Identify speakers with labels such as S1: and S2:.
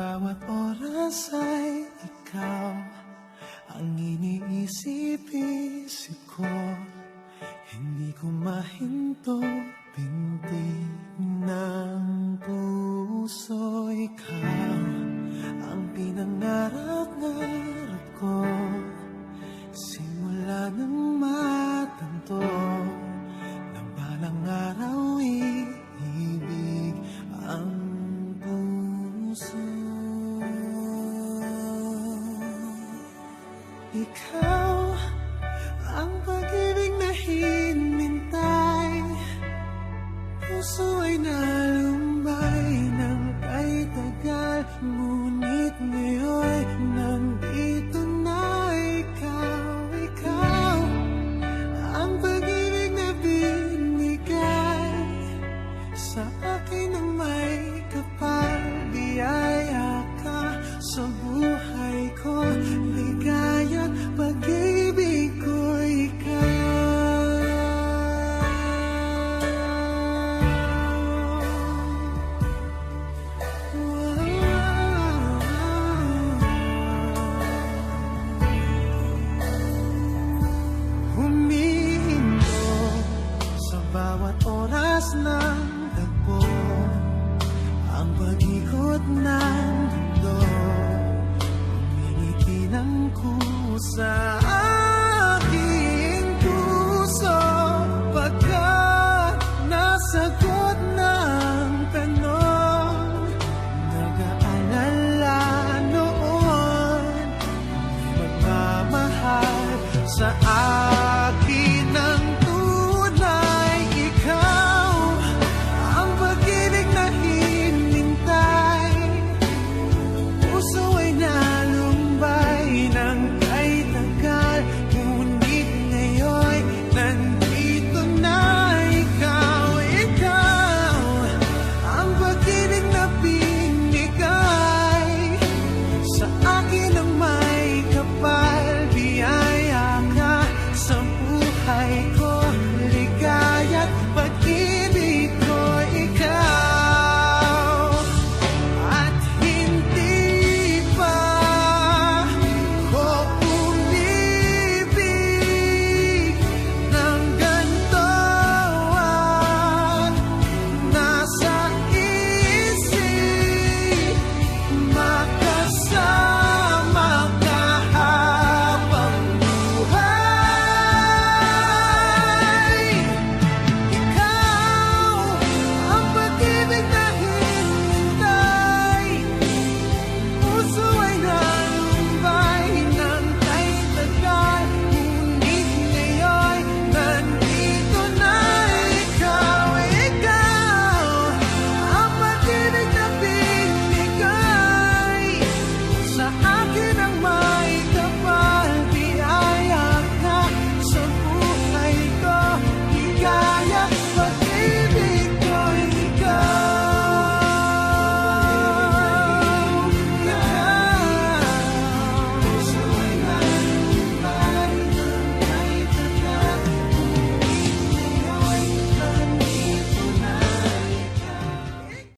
S1: Bawat oras ay ikaw Ang iniisip-isip ko. Hindi ko mahinto Ikaw ang pag-ibig na hinintay. Puso ay nalumbay ng kay tagal Ngunit ngayon nandito na ikaw. Ikaw ang pag-ibig na Sa akin ang may kapal Biyaya ka sa ko I